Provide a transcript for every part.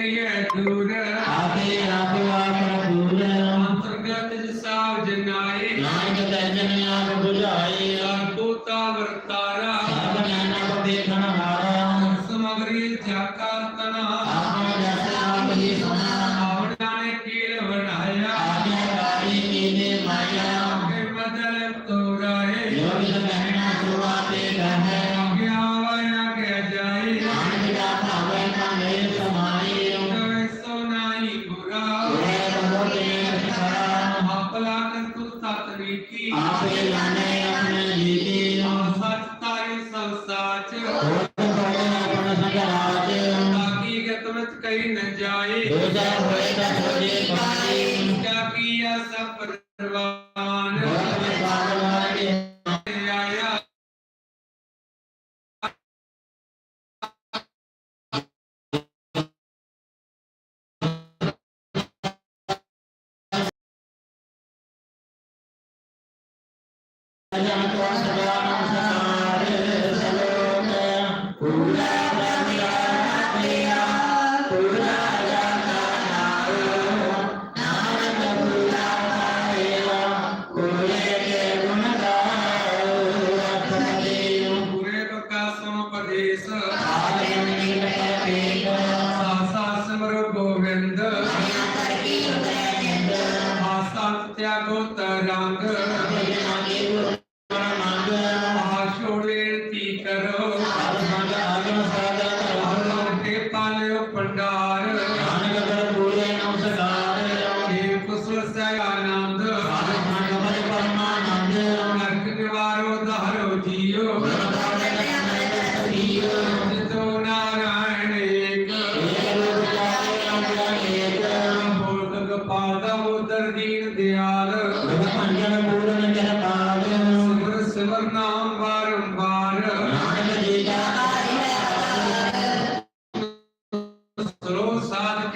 அதைய தூர. அதே அதே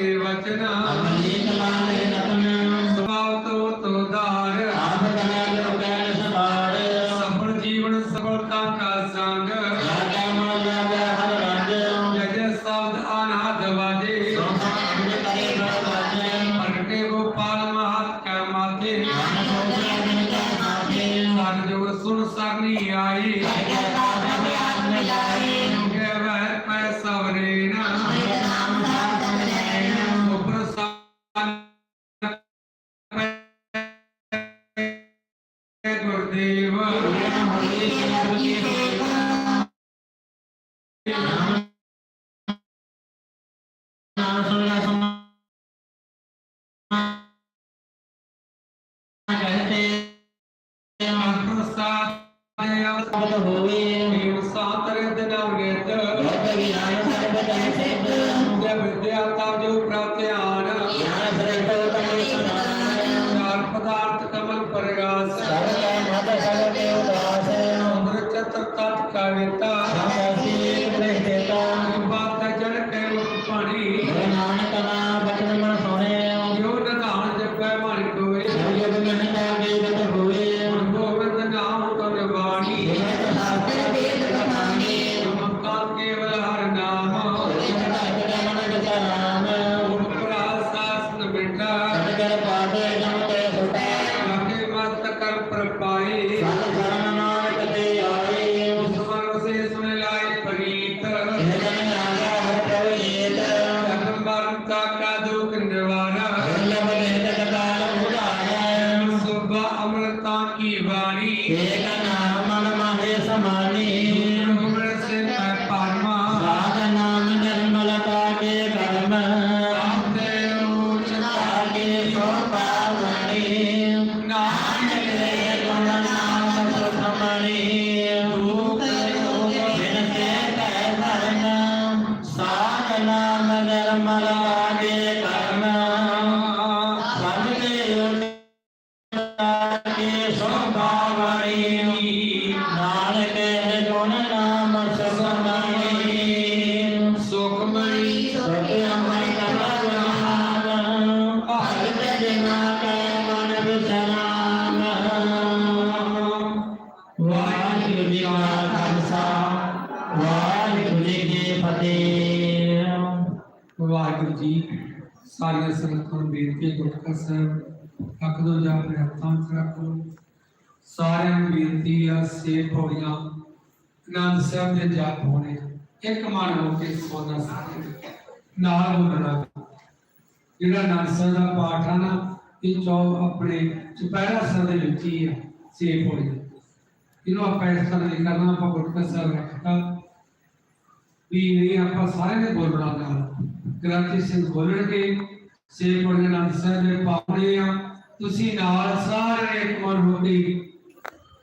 ਕੇ ਵਚਨਾ। ਸੁਭਾਵ ਤੋ ਤੋ ਦਾਰ। ਸਫਲ ਜੀਵਨ ਸਫਲਤਾ ਕਾ ਸੰਗ। ਜੈ ਜੈ ਸ਼ਬਦ ਅਨਾਦ ਵਾਜੇ। ਪ੍ਰਗਟੇ ਗੋਪਾਲ ਮਹਾਤ ਕਾ ਮਾਤੇ। ਸਰ ਜੋ ਸੁਨ ਸਰਨੀ ਆਈ। ਗੈ ਵਹਿ ਪੈ ਜੈ ਜੋ ਪ੍ਰਤਿਆਨ ਵਾਹਿਗੁਰੂ ਜੀ ਕਾ ਖਾਲਸਾ, ਵਾਹਿਗੁਰੂ ਜੀ ਕੀ ਫਤਿਹ। ਵਾਹਿਗੁਰੂ ਜੀ, ਸਾਰੀਆਂ ਸੰਗਤਾਂ ਨੂੰ ਬੇਨਤੀ ਗੁਰਕਾ ਸਾਹਿਬ, ਰੱਖ ਦੋ ਜਾਂ ਆਪਣੇ ਹੱਥਾਂ ਵਿੱਚ ਰੱਖ ਸਾਰਿਆਂ ਨੂੰ ਬੇਨਤੀ ਆ ਸੇ ਪੌੜੀਆਂ ਆਨੰਦ ਸਾਹਿਬ ਦੇ ਜਾਪ ਹੋਣੇ ਇੱਕ ਮਨ ਹੋ ਕੇ ਸੋਨਾ ਸਾਹਿਬ ਨਾਲ ਬੋਲਣਾ ਜਿਹੜਾ ਆਨੰਦ ਸਾਹਿਬ ਦਾ ਪਾਠ ਆ ਨਾ, ਇਹ ਚੌ ਆਪਣੇ ਚੁਪਹਿਰਾ ਸਾਹਿਬ ਦੇ ਵਿੱਚ ਹੀ ਆ ਸੇ ਪੌੜੀਆਂ ਇਹਨੂੰ ਆਪਾਂ ਇਸ ਤਰ੍ਹਾਂ ਨਹੀਂ ਕਰਨਾ, ਆਪਾਂ ਗੁਰਕਾ ਸਾਹਿਬ ਰੱਖਤਾ ਵੀ ਨਹੀਂ, ਆਪਾਂ ਸਾਰਿਆਂ ਨੇ ਬੋਲਣਾ ਨਾਲ ਗ੍ਰੰਥੀ ਸਿੰਘ ਬੋਲਣਗੇ ਸੇ ਪੜ੍ਹਨ ਨਾਲ ਸਾਹਿਬ ਦੇ ਪਾਉਣੇ ਆ। ਤੁਸੀਂ ਨਾਲ ਸਾਰੇ ਇੱਕ ਮਨ ਹੋ ਕੇ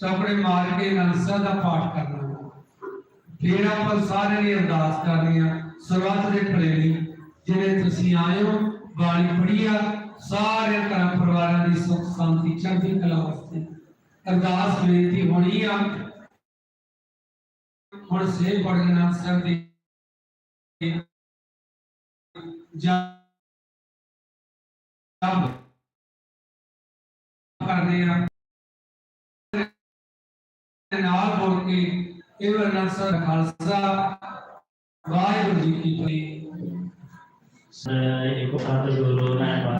ਚਾਪੜੇ ਮਾਰ ਕੇ ਨੰਸਾ ਦਾ ਪਾਠ ਕਰਨਾ। ਫਿਰ ਆਪਾਂ ਸਾਰੇ ਨੇ ਅਰਦਾਸ ਕਰਨੀ ਆ। ਸਰਬੱਤ ਦੇ ਭਲੇ ਜਿਹੜੇ ਤੁਸੀਂ ਆਏ ਹੋ, ਬਾਣੀ ਪੜ੍ਹੀ ਸਾਰੇ ਘਰਾਂ ਪਰਿਵਾਰਾਂ ਦੀ ਸੁਖ ਸ਼ਾਂਤੀ ਚੜ੍ਹਦੀ ਕਲਾ ਵਾਸਤੇ। ਅਰਦਾਸ ਬੇਨਤੀ ਹੋਣੀ ਆ। ਹੁਣ ਸੇ ਪੜ੍ਹਨ ਨਾਲ ਦੀ ਜਪ ਕਰਦੇ ਆ। ਨਾਲ ਬੋਲ ਕੇ ਇਹ ਵਰਨਾ ਸਰ ਖਾਲਸਾ, ਵਾਹਿਗੁਰੂ ਜੀ ਕੀ ਫਤਿਹ। ਇੱਕ ਪਤ ਗੁਰੂ ਨੇ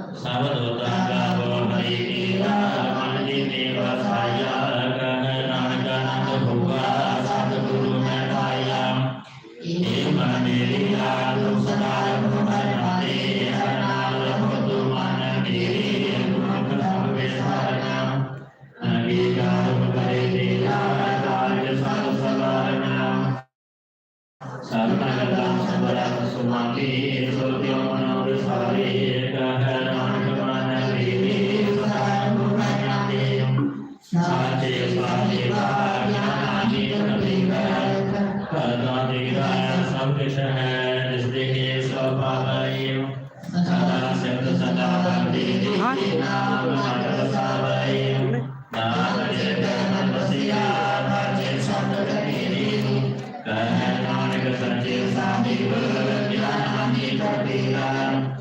ਕਰਨਾ ਦੇਗਾ ਸਭ ਕੁਛ ਹੈ, ਜਿਸ ਦੇ ਕੇ ਸਭ ਪਾਵੈ ਸਦਾ ਸਿਫਤ ਸਦਾ ਬੰਦੀ ਨਾਮ ਮਨ ਸਾਵੈ ਨਾਮ ਜਗਨ ਬਸਿਆ ਨਾਚੇ ਸਭ ਕਰੀ ਕਹਿ ਨਾਨਕ ਸੱਚੇ ਸਾਹਿਬ ਗਿਆਨੀ ਪ੍ਰਤੀਗਾ ਸਾਚਾ